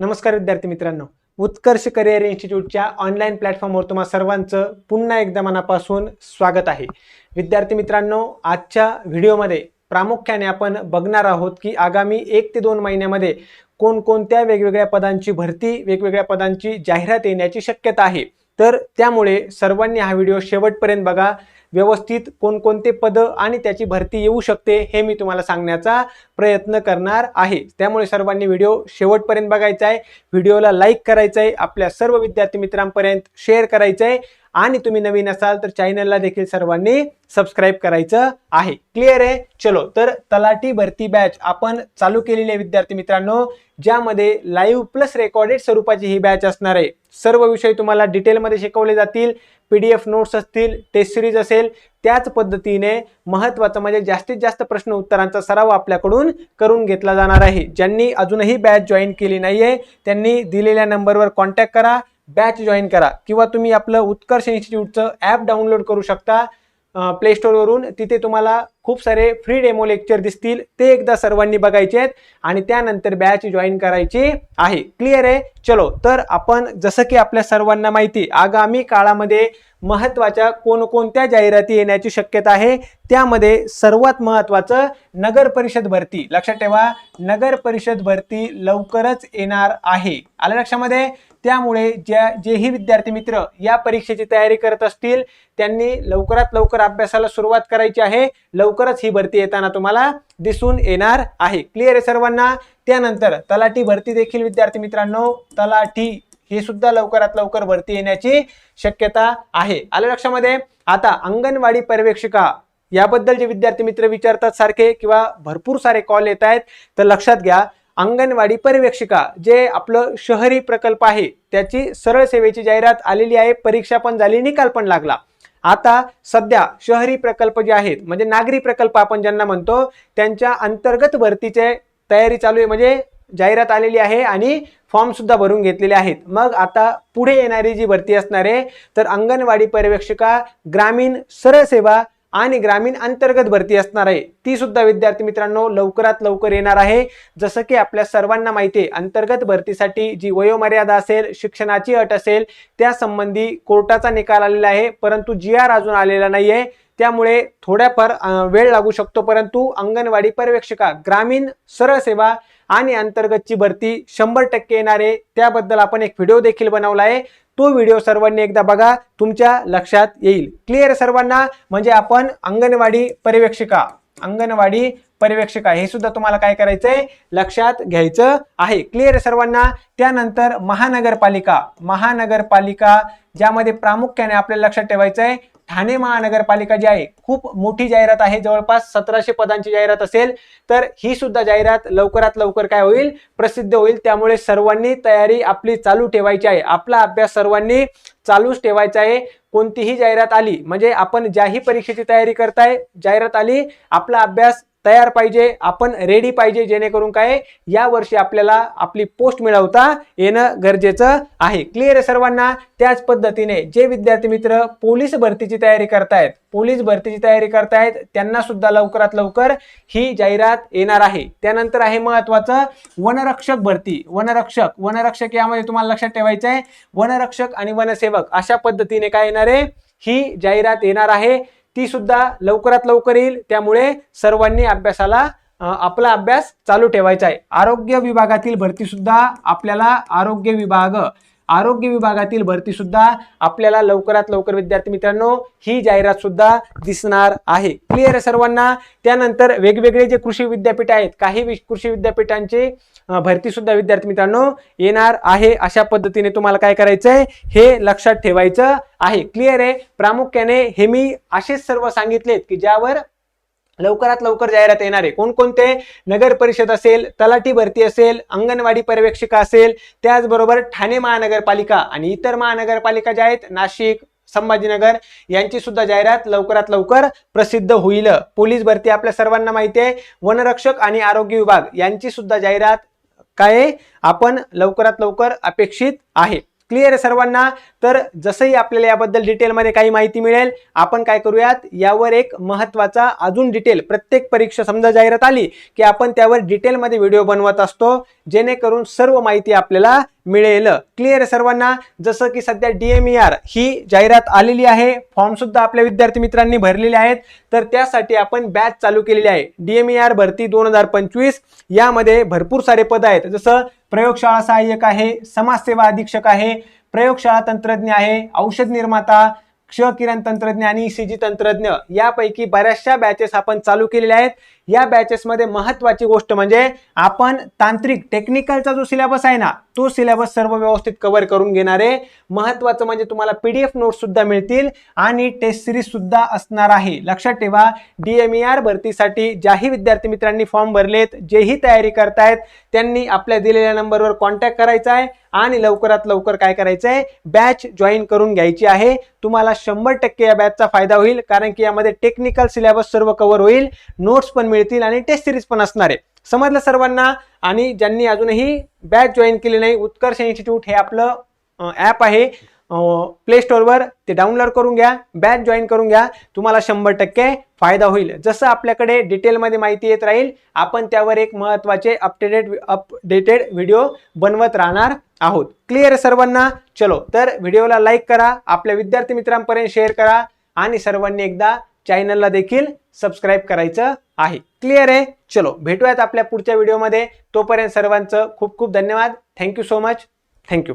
नमस्कार विद्यार्थी मित्रांनो. उत्कर्ष करिअर इन्स्टिट्यूटच्या ऑनलाईन प्लॅटफॉर्मवर तुम्हा सर्वांचं पुन्हा एकदा मनापासून स्वागत आहे. विद्यार्थी मित्रांनो आजच्या व्हिडिओमध्ये प्रामुख्याने आपण बघणार आहोत की आगामी एक ते दोन महिन्यामध्ये कोणकोणत्या वेगवेगळ्या पदांची भरती वेगवेगळ्या पदांची जाहिरात येण्याची शक्यता आहे. तर त्यामुळे सर्वांनी हा व्हिडिओ शेवटपर्यंत बघा. व्यवस्थित कोणकोणते पदं आणि त्याची भरती येऊ शकते हे मी तुम्हाला सांगण्याचा प्रयत्न करणार आहे. त्यामुळे सर्वांनी व्हिडिओ शेवटपर्यंत बघायचा आहे. व्हिडिओला लाईक करायचं आहे. आपल्या सर्व विद्यार्थी मित्रांपर्यंत शेअर करायचं आहे. आणि तुम्ही नवीन असाल तर चॅनलला देखील सर्वांनी सबस्क्राईब करायचं आहे. क्लिअर आहे? चलो तर तलाठी भरती बॅच आपण चालू केलेली आहे विद्यार्थी मित्रांनो. ज्यामध्ये लाईव्ह प्लस रेकॉर्डेड स्वरूपाची ही बॅच असणार आहे. सर्व विषय तुम्हाला डिटेलमध्ये शिकवले जातील. पी डी एफ नोट्स असतील टेस्ट सिरीज असेल त्याच पद्धतीने महत्त्वाचं म्हणजे जास्तीत जास्त प्रश्न उत्तरांचा सराव आपल्याकडून करून घेतला जाणार आहे. ज्यांनी अजूनही बॅच जॉईन केली नाही आहे त्यांनी दिलेल्या नंबरवर कॉन्टॅक्ट करा. बॅच जॉईन करा किंवा तुम्ही आपलं उत्कर्ष इन्स्टिट्यूटचं ॲप डाउनलोड करू शकता प्ले स्टोरवरून तिथे तुम्हाला खूप सारे फ्री डेमो लेक्चर दिसतील. ते एकदा सर्वांनी बघायचे आहेत आणि त्यानंतर बॅच जॉईन करायची आहे. क्लिअर आहे? चलो तर आपण जसं की आपल्या सर्वांना माहिती आगामी काळामध्ये महत्त्वाच्या कोणकोणत्या जाहिराती येण्याची शक्यता आहे त्यामध्ये सर्वात महत्त्वाचं नगर परिषद भरती. लक्षात ठेवा नगर परिषद भरती लवकरच येणार आहे. आलं लक्षामध्ये? त्यामुळे ज्या जेही विद्यार्थी मित्र या परीक्षेची तयारी करत असतील त्यांनी लवकरात लवकर अभ्यासाला सुरुवात करायची आहे. लवकरच ही भरती येताना तुम्हाला दिसून येणार आहे. क्लिअर आहे सर्वांना? त्यानंतर तलाठी भरती देखील विद्यार्थी मित्रांनो. तलाठी ही सुद्धा लवकरात लवकर भरती येण्याची शक्यता आहे. आलं लक्षामध्ये? आता अंगणवाडी पर्यवेक्षिका याबद्दल जे विद्यार्थी मित्र विचारतात सारखे किंवा भरपूर सारे कॉल येत आहेत तर लक्षात घ्या. अंगणवाडी पर्यवेक्षिका जे आपलं शहरी प्रकल्प आहे त्याची सरळ सेवेची जाहिरात आलेली आहे परीक्षा पण झाली निकाल पण लागला. आता सध्या शहरी प्रकल्प जे आहेत म्हणजे नागरी प्रकल्प आपण ज्यांना म्हणतो त्यांच्या अंतर्गत भरतीचे तयारी चालू आहे म्हणजे जाहिरात आलेली आहे आणि फॉर्मसुद्धा भरून घेतलेले आहेत. मग आता पुढे येणारी जी भरती असणार आहे तर अंगणवाडी पर्यवेक्षिका ग्रामीण सरळ सेवा आणि ग्रामीण अंतर्गत भरती असणार आहे. ती सुद्धा विद्यार्थी मित्रांनो लवकरात लवकर येणार आहे. जसं की आपल्या सर्वांना माहिती आहे अंतर्गत भरतीसाठी जी वयोमर्यादा असेल शिक्षणाची अट असेल त्या संबंधी कोर्टाचा निकाल आलेला आहे. परंतु जी आर अजून आलेला नाही आहे त्यामुळे थोड्याफार वेळ लागू शकतो. परंतु अंगणवाडी पर्यवेक्षिका ग्रामीण सरळ सेवा आणि अंतर्गतची भरती शंभर टक्के येणार आहे. त्याबद्दल आपण एक व्हिडिओ देखील बनवला आहे. तो व्हिडिओ सर्वांनी एकदा बघा तुमच्या लक्षात येईल. क्लिअर सर्वांना? म्हणजे आपण अंगणवाडी पर्यवेक्षिका अंगणवाडी पर्यवेक्षिका हे सुद्धा तुम्हाला काय करायचंय? लक्षात घ्यायचं आहे. क्लिअर सर्वांना? त्यानंतर महानगरपालिका. महानगरपालिका ज्यामध्ये प्रामुख्याने आपल्याला लक्षात ठेवायचं आहे ठाणे महानगरपालिका जी आहे खूप मोठी जाहिरात आहे. जवळपास सतराशे पदांची जाहिरात असेल तर ही सुद्धा जाहिरात लवकरात लवकर काय होईल? प्रसिद्ध होईल. त्यामुळे सर्वांनी तयारी आपली चालू ठेवायची आहे. आपला अभ्यास सर्वांनी चालूच ठेवायचा आहे. कोणतीही जाहिरात आली म्हणजे आपण ज्याही परीक्षेची तयारी करताय जाहिरात आली आपला अभ्यास तयार पाहिजे आपण रेडी पाहिजे जेणेकरून काय या वर्षी आपल्याला आपली पोस्ट मिळवता येणं गरजेचं आहे. क्लिअर आहे सर्वांना? त्याच पद्धतीने जे विद्यार्थी मित्र पोलीस भरतीची तयारी करतायत पोलीस भरतीची तयारी करतायत त्यांना सुद्धा लवकरात लवकर ही जाहिरात येणार आहे. त्यानंतर आहे महत्वाचं वनरक्षक भरती. वनरक्षक वनरक्षक यामध्ये तुम्हाला लक्षात ठेवायचं आहे वनरक्षक आणि वनसेवक अशा पद्धतीने काय येणार आहे ही जाहिरात येणार आहे. ती सुद्धा लवकरात लवकर येईल. त्यामुळे सर्वांनी अभ्यासाला आपला अभ्यास चालू ठेवायचा आहे. आरोग्य विभागातील भरती सुद्धा आपल्याला आरोग्य विभाग आरोग्य विभागातील भरती सुद्धा आपल्याला लवकरात लवकर विद्यार्थी मित्रांनो ही जाहिरात सुद्धा दिसणार आहे. क्लिअर आहे सर्वांना? त्यानंतर वेगवेगळे जे कृषी विद्यापीठ आहेत काही कृषी विद्यापीठांची भरतीसुद्धा भरती सुद्धा विद्यार्थी मित्रांनो येणार आहे. अशा पद्धतीने तुम्हाला काय करायचंय हे लक्षात ठेवायचं आहे. क्लिअर आहे? प्रामुख्याने हे मी असेच सर्व सांगितलेत की ज्यावर लवकरात लवकर जाहिरात येणार आहे. कोणकोणते? नगर परिषद असेल तलाठी भरती असेल अंगणवाडी पर्यवेक्षिका असेल त्याचबरोबर ठाणे महानगरपालिका आणि इतर महानगरपालिका ज्या आहेत नाशिक संभाजीनगर यांची सुद्धा जाहिरात लवकरात लवकर प्रसिद्ध होईल. पोलीस भरती आपल्या सर्वांना माहिती आहे. वनरक्षक आणि आरोग्य विभाग यांची सुद्धा जाहिरात काय आपण लवकरात लवकर अपेक्षित आहे. क्लिअर आहे सर्वांना. तर जसंही आपल्याला याबद्दल डिटेलमध्ये काही माहिती मिळेल आपण काय करूयात? यावर एक महत्त्वाचा अजून डिटेल प्रत्येक परीक्षा समजा जाहिरात आली की आपण त्यावर डिटेलमध्ये व्हिडिओ बनवत असतो जेणेकरून सर्व माहिती आपल्याला मिळेल. क्लिअर सर्वांना? जसं की सध्या डी एम ई आर ही जाहिरात आलेली आहे. फॉर्मसुद्धा आपल्या विद्यार्थी मित्रांनी भरलेले आहेत. तर त्यासाठी आपण बॅच चालू केलेली आहे. डी एम ई आर भरती दोन हजार पंचवीस. यामध्ये भरपूर सारे पद आहेत. जसं प्रयोगशाळा सहाय्यक आहे समाजसेवा अधीक्षक आहे प्रयोगशाळा तंत्रज्ञ आहे औषध निर्माता क्ष किरण तंत्रज्ञ आणि ईसीजी तंत्रज्ञ यापैकी बऱ्याचशा बॅचेस आपण चालू केलेल्या आहेत. या बॅचेसमध्ये महत्वाची गोष्ट म्हणजे आपण तांत्रिक टेक्निकलचा जो सिलेबस आहे ना तो सिलेबस सर्व व्यवस्थित कव्हर करून घेणारे. महत्वाचं म्हणजे तुम्हाला पी डी एफ नोट्ससुद्धा मिळतील आणि टेस्ट सिरीजसुद्धा असणार आहे. लक्षात ठेवा डी एम ई आर भरतीसाठी ज्याही विद्यार्थी मित्रांनी फॉर्म भरलेत जेही तयारी करतायत त्यांनी आपल्या दिलेल्या नंबरवर कॉन्टॅक्ट करायचा आहे. आणि लवकरात लवकर काय करायचं आहे बॅच जॉईन करून घ्यायची आहे. तुम्हाला शंभर टक्के या बॅचचा फायदा होईल कारण की यामध्ये टेक्निकल सिलेबस सर्व कव्हर होईल नोट्स पण मिळतील आणि टेस्ट सिरीज पण असणार आहे. समजलं सर्वांना? आणि ज्यांनी अजूनही बॅच जॉईन केली नाही उत्कर्ष इन्स्टिट्यूट हे आपलं ॲप आहे. प्ले स्टोअरवर ते डाउनलोड करून घ्या बॅच जॉईन करून घ्या. तुम्हाला शंभर टक्के फायदा होईल. जसं आपल्याकडे डिटेलमध्ये माहिती येत राहील आपण त्यावर एक महत्त्वाचे अपडेटेड अपडेटेड व्हिडिओ बनवत राहणार आहोत. क्लिअर आहे सर्वांना? चलो तर व्हिडिओला लाईक करा आपल्या विद्यार्थी मित्रांपर्यंत शेअर करा आणि सर्वांनी एकदा चॅनलला देखील सबस्क्राईब करायचं आहे. क्लिअर आहे? चलो भेटूयात आपल्या पुढच्या व्हिडिओमध्ये तोपर्यंत सर्वांचं खूप खूप धन्यवाद. Thank you so much thank you